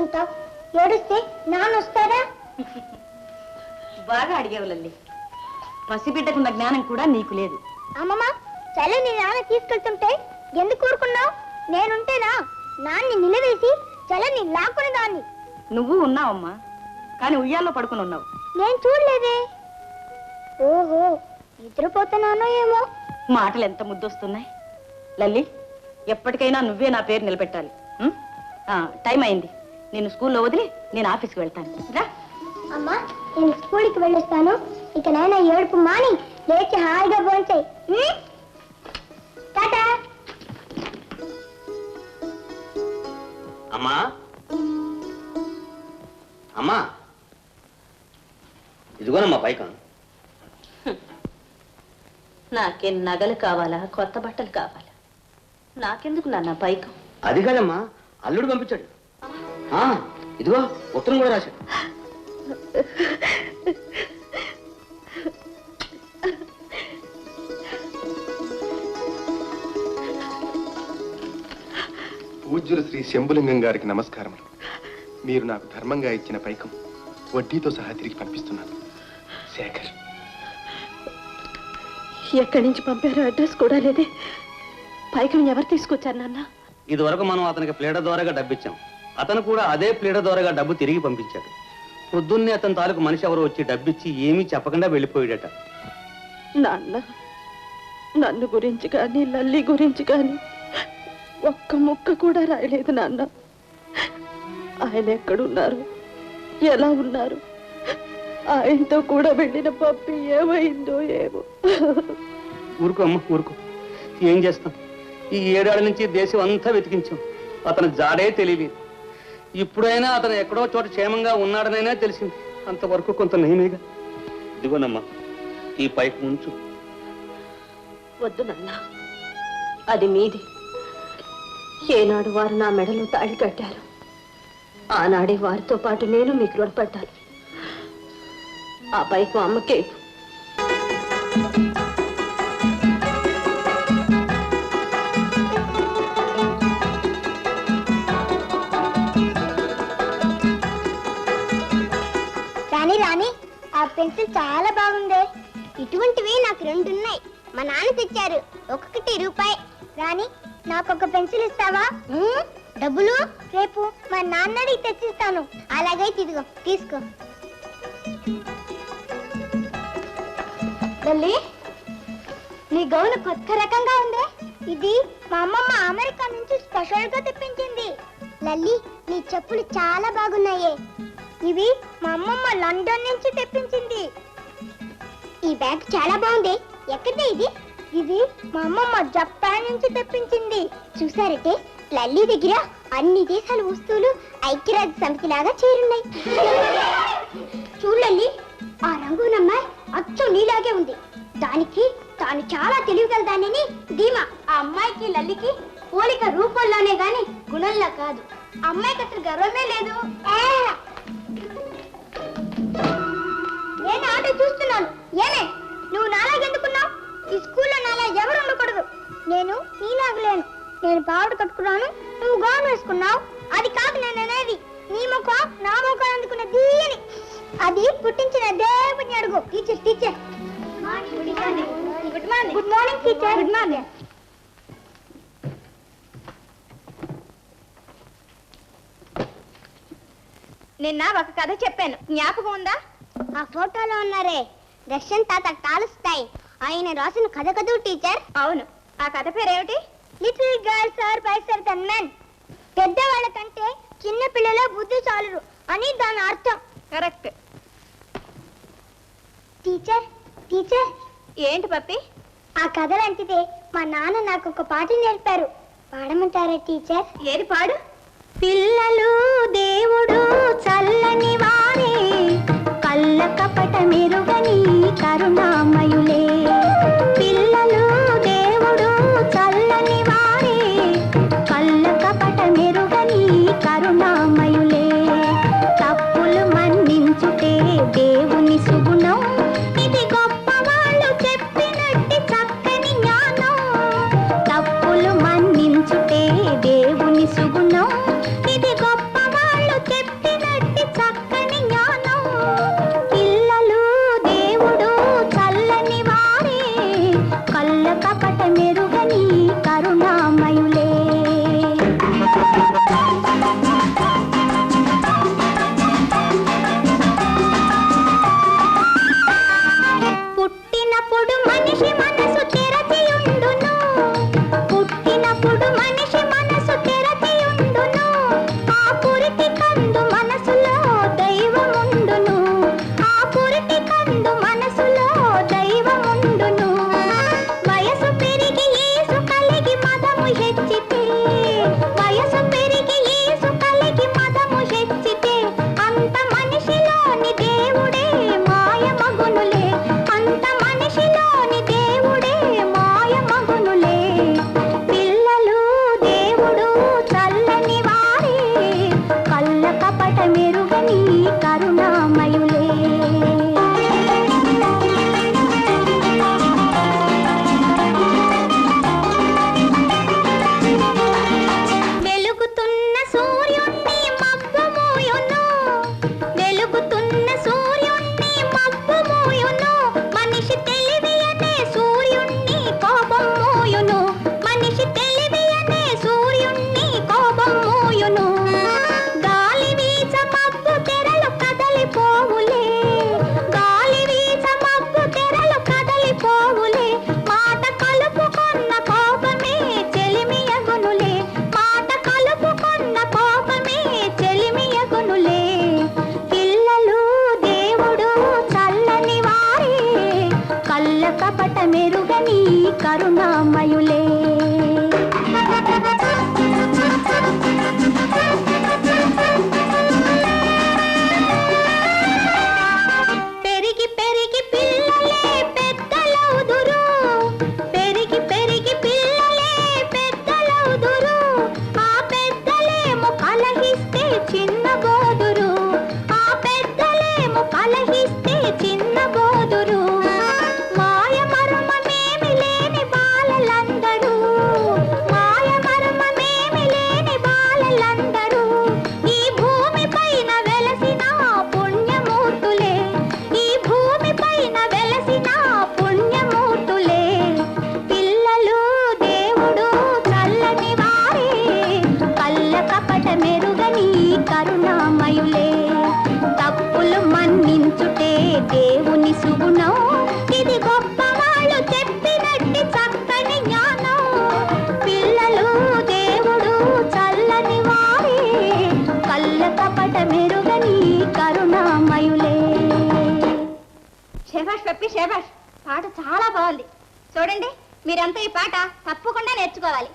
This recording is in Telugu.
కూర్చుంటావు? ఏడుస్తే నాన్న వస్తారా బాగా అడిగావు లల్లి. పసిబిడ్డకున్న జ్ఞానం కూడా నీకు లేదు. అమ్మమ్మ చలి నీ నాన్న తీసుకెళ్తుంటే ఎందుకు ఊరుకున్నావు? నేనుంటేనా? నాన్ని నిలవేసి చలని లాక్కుని దాన్ని. నువ్వు ఉన్నావమ్మా కానీ ఉయ్యాల్లో పడుకుని ఉన్నావు. నేను చూడలేదే. ఓహో నిద్రపోతున్నానో ఏమో. మాటలు ఎంత ముద్దొస్తున్నాయి? లల్లి ఎప్పటికైనా నువ్వే నా పేరు నిలబెట్టాలి. టైం అయింది. నేను స్కూల్లో వదిలి నేను ఆఫీస్కి వెళ్తాను. రా. అమ్మా నేను స్కూల్కి వెళ్ళొస్తాను. ఇక నాయన ఏడుపు మాని లేచి హాయిగా భోంచాయి. టాటా. అమ్మా. అమ్మా. ఇదిగోనమ్మా పైకం. నాకేం నగలు కావాలా కొత్త బట్టలు కావాలా? నాకెందుకు నాన్న పైకం? అది కాదమ్మా అల్లుడు పంపించాడు. ఇదిగో ఉత్తరం కూడా రాశాడు. పూజ్యులు శ్రీ శంభులింగం గారికి నమస్కారములు. మీరు నాకు ధర్మంగా ఇచ్చిన పైకం వడ్డీతో సహా తిరిగి పంపిస్తున్నాను. శేఖర్. ఎక్కడి నుంచి పంపారో అడ్రస్ కూడా లేదే. పైకం ఎవరు తీసుకొచ్చారు నాన్న? ఇదివరకు మనం అతనికి ప్లేడ ద్వారాగా డబ్బు ఇచ్చాం అతను కూడా అదే ప్లేడ ద్వారాగా డబ్బు తిరిగి పంపించాడు. పొద్దున్నే అతని తాలూకు మనిషి ఎవరో వచ్చి డబ్బిచ్చి ఏమీ చెప్పకుండా వెళ్ళిపోయాడట. నాన్న నన్ను గురించి కానీ లల్లి గురించి కానీ ఒక్క ముక్క కూడా రాయలేదు నాన్న. ఆయన ఎక్కడున్నారు? ఎలా ఉన్నారు? ఆయనతో కూడా వెళ్ళిన పప్పి ఏమైందో ఏమో. ఊరుకో అమ్మ ఊరుకో. ఏం చేస్తాం? ఈ ఏడాది నుంచి దేశం అంతా వెతికించాం. అతను జాడే తెలియలేదు ఇప్పుడైనా అతను ఎక్కడో చోట క్షేమంగా ఉన్నాడనైనా తెలిసింది. అంతవరకు కొంత నయమేగా. ఇదిగోనమ్మా ఈ పైకి ఉంచు వద్దు నాన్న. అది మీది. ఏనాడు వారు నా మెడలో తాళి కట్టారు. ఆనాడే వారితో పాటు నేను మీకు రుణపడ్డాను ఆ పైకు అమ్మకే పెన్సిల్ చాలా బాగుంది. ఇటువంటివి నాకు రెండు ఉన్నాయి మా నాన్న తెచ్చారు. ఒక్కొక్కటి రూపాయి. రాణి నాకు ఒక పెన్సిల్ ఇస్తావా? డబ్బులు? రేపు మా నాన్న అడిగి తెచ్చిస్తాను. అలాగైతే ఇదిగో తీసుకో. లల్లి నీ గౌను కొత్త రకంగా ఉంది. ఇది మా అమ్మమ్మ అమెరికా నుంచి స్పెషల్గా తెప్పించింది. లల్లి నీ చెప్పులు చాలా బాగున్నాయే. ఇవి మా అమ్మమ్మ లండన్ నుంచి తెప్పించింది. ఈ బ్యాగ్ చాలా బాగుంది. ఎక్కడ ఇది? ఇది మా అమ్మమ్మ జపాన్ నుంచి తెప్పించింది. చూసారంటే? లల్లి దగ్గర అన్ని దేశాల వస్తువులు ఐక్యరాజ్య సమితి లాగా చేరున్నాయి చూడండి ఆ రంగునమ్మాయి అచ్చు నీలాగే ఉంది. దానికి తాను చాలా తెలియగలదానని ధీమా ఆ అమ్మాయికి లల్లికి పోలిక రూపంలోనే గాని గుణంలో కాదు. అమ్మాయికి అసలు గర్వమే లేదు. నేను ఆట చూస్తున్నాను? ఏమే నువ్వు నాలాగెందుకున్నావు ఈ స్కూల్లో నాలా ఎవరు ఉండకూడదు. నేను నీలాగలేను నేను పావుడు కట్టుకున్నాను. నువ్వు గౌన్ వేసుకున్నావు. అది కాదు నేను అనేది నీ ముఖం నా ముఖం అందుకున్న దీని. అది పుట్టించిన దేవుని అడుగు. Teacher teacher good morning good morning teacher good morning నిన్న ఒక కథ చెప్పాను. జ్ఞాపకం ఉందా? ఆ ఫోటోలో ఉన్నారే. రష్యన్ తాత కాలుస్తాయి ఆయన రాసిన కథ కదూ టీచర్? అవును. ఆ కథ పేరేమిటి? Little girls are wiser than men. పెద్దవాళ్ళ కంటే చిన్న పిల్లల బుద్ధి చాలురు అని దాని అర్థం. కరెక్ట్. Teacher teacher. ఏంటి పప్పి? ఆ కథ లాంటిదే మా నాన్న నాకు ఒక పాట నేర్పారు. పాడమంటారా టీచర్? ఏది పాడు? పిల్లలు దేవుడు చల్లని వారే. కళ్ళ కపట మెరుగని కరుణామయులే. పిల్లలు దేవుడు చల్లని వారే. కళ్ళ కపట మెరుగని కరుణామయులే. తప్పులు మన్నించుటే దేవుని సుగుణం చెప్పి పప్పి పాట చాలా బాగుంది. చూడండి మీరంతా ఈ పాట తప్పకుండా నేర్చుకోవాలి.